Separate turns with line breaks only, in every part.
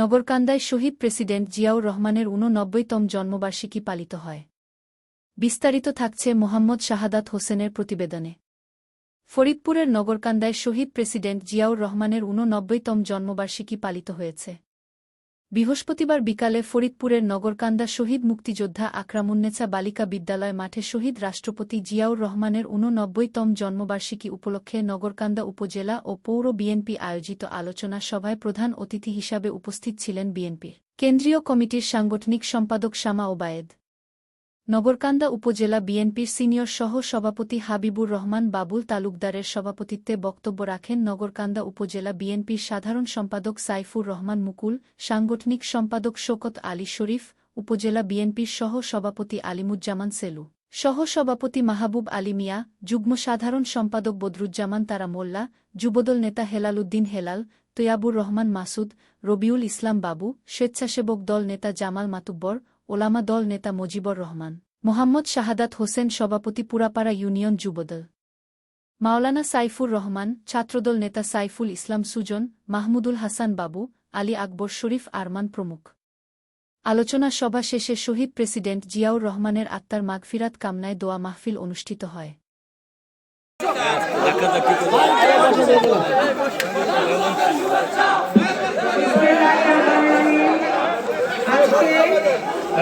নগরকান্দায় শহীদ president Ziaur রহমানের ঊননব্বইতম জন্মবার্ষিকী পালিত হয়। বিস্তারিত থাকছে মোহাম্মদ শাহাদাত হোসেনের প্রতিবেদনে। ফরিদপুরের নগরকান্দায় শহীদ প্রেসিডেন্ট জিয়াউর রহমানের ঊননব্বইতম জন্মবার্ষিকী পালিত হয়েছে। বৃহস্পতিবার বিকালে ফরিদপুরের নগরকান্দা শহীদ মুক্তিযোদ্ধা আকরামুন্নেছা বালিকা বিদ্যালয় মাঠে শহীদ রাষ্ট্রপতি জিয়াউর রহমানের ঊননব্বইতম জন্মবার্ষিকী উপলক্ষে নগরকান্দা উপজেলা ও পৌর বিএনপি আয়োজিত আলোচনা সভায় প্রধান অতিথি হিসাবে উপস্থিত ছিলেন বিএনপির কেন্দ্রীয় কমিটির সাংগঠনিক সম্পাদক শামা ওবায়েদ। নগরকান্দা উপজেলা বিএনপির সিনিয়র সহ সভাপতি হাবিবুর রহমান বাবুল তালুকদারের সভাপতিত্বে বক্তব্য রাখেন নগরকান্দা উপজেলা বিএনপির সাধারণ সম্পাদক সাইফুর রহমান মুকুল, সাংগঠনিক সম্পাদক শোকত আলী শরীফ, উপজেলা বিএনপির সহ সভাপতি আলিমুজ্জামান সেলু। সহ সভাপতি মাহবুব আলী মিয়া, যুগ্ম সাধারণ সম্পাদক বদরুজ্জামান তারা মোল্লা, যুবদল নেতা হেলাল উদ্দিন হেলাল, তৈয়াবুর রহমান মাসুদ, রবিউল ইসলাম বাবু, স্বেচ্ছাসেবক দল নেতা জামাল মাতুব্বর ওলামা দল নেতা মজিবর রহমান, মোহাম্মদ শাহাদাত হোসেন সভাপতি পুরাপাড়া ইউনিয়ন যুবদল। মাওলানা সাইফুর রহমান, ছাত্রদল নেতা সাইফুল ইসলাম সুজন, মাহমুদুল হাসান বাবু, আলী আকবর শরীফ আরমান প্রমুখ। আলোচনা সভা শেষে শহীদ প্রেসিডেন্ট জিয়াউর রহমানের আত্মার মাগফিরাত কামনায় দোয়া মাহফিল অনুষ্ঠিত হয়
আজকে নগরকান্দা উপজেলা পৌর এবং সংগঠন কর্তৃক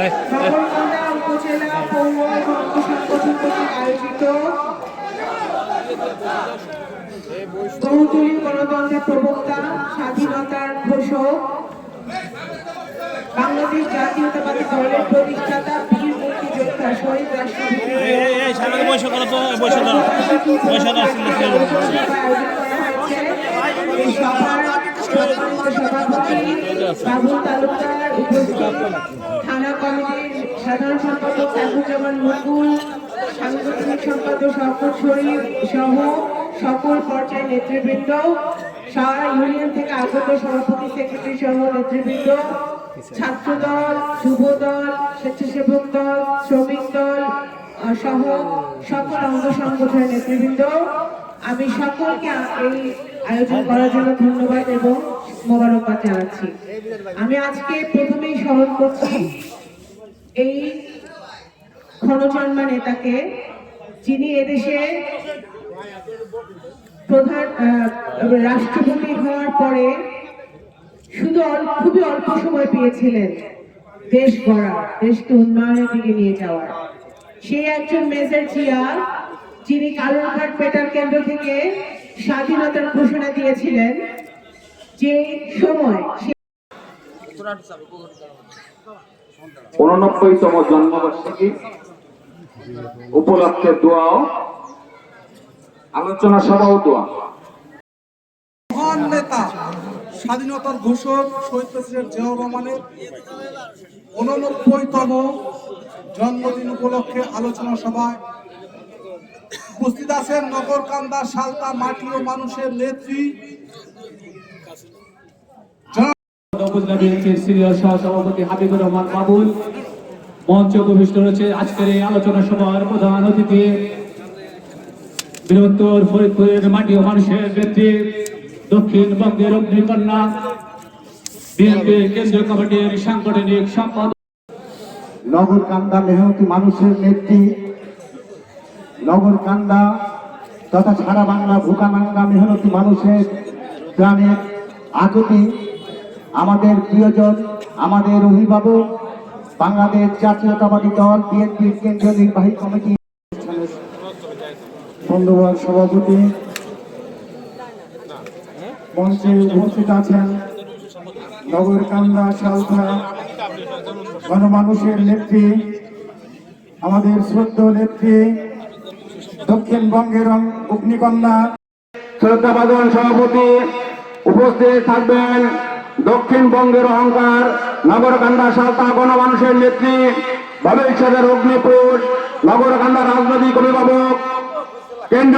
আয়োজিত বহুদলীয় গণতন্ত্রের প্রবক্তা স্বাধীনতার ঘোষক বাংলাদেশ জাতীয়তাবাদী দলের প্রতিষ্ঠাতা বীর মুক্তিযোদ্ধা শহীদ রাষ্ট্রপতি সভাপতি বাবুল তালুকদার উপস্থিত সাধারণ সম্পাদক সাইফুজ্জামান মুকুল, সাংগঠনিক সম্পাদক শওকত শরীফ সহ সকল পর্যায়ের নেতৃবৃন্দ সারা ইউনিয়ন থেকে আগত সভাপতি, সেক্রেটারি সহ নেতৃবৃন্দ, ছাত্রদল, যুবদল, স্বেচ্ছাসেবক দল, শ্রমিক দল সহ সকল অঙ্গ সংগঠনের নেতৃবৃন্দ। আমি সকলকে এই আয়োজন করার জন্য ধন্যবাদ এবং মোবারকবাদ জানাচ্ছি। আমি আজকে প্রথমেই স্মরণ করছি এই ক্ষণচন্মা নেতাকে যিনি এদেশে প্রধান রাষ্ট্রপতি হওয়ার পরে শুধু খুবই অল্প সময় পেয়েছিলেন দেশ গড়া দেশকে উন্নয়নের দিকে নিয়ে যাওয়ার। সেই একজন মেজর জিয়া, যিনি কালুরঘাট পেটার কেন্দ্র থেকে স্বাধীনতার ঘোষণা দিয়েছিলেন যে সময়
উননব্বইতম জন্মবার্ষিকী উপলক্ষে দোয়াও আলোচনা সভাও দোয়া।
নেতা, স্বাধীনতার ঘোষক শহীদ প্রেসিডেন্ট জিয়াউর রহমানের উননব্বইতম জন্মদিন উপলক্ষে আলোচনা সভায় উপস্থিত আছেন নগরকান্দা, সালতা মাটি ও মানুষের নেত্রী
উপজেলা বিএনপির সিনিয়র রহমান মঞ্চ আজকের এই আলোচনা বৃহত্তর ও মানুষের
নগরকান্দা মেহনতি মানুষের নেত্রী, নগরকান্দা তথা সারা বাংলা ভুকানাঙ্গা মেহনতি মানুষের প্রাণের আকুতি। আমাদের প্রিয়জন, আমাদের অভিভাবক, বাংলাদেশ জাতীয়তাবাদী দল, বিএনপির কেন্দ্রীয় নির্বাহী কমিটি বন্ধুবর সভাপতি, মঞ্চে উপস্থিত আছেন নগরকান্দা সালথা গণমানুষের নেত্রী, আমাদের শ্রদ্ধ নেত্রী, দক্ষিণবঙ্গের অগ্নিকন্যা,
শ্রদ্ধাভাজন সভাপতি উপস্থিত থাকবেন। দক্ষিণবঙ্গের অহংকার নগরকান্দা সালতা গণমানুষের নেত্রী ভবিষ্যতের অগ্নিপুর নগরকান্দা রাজনৈতিক অভিভাবক কেন্দ্রীয়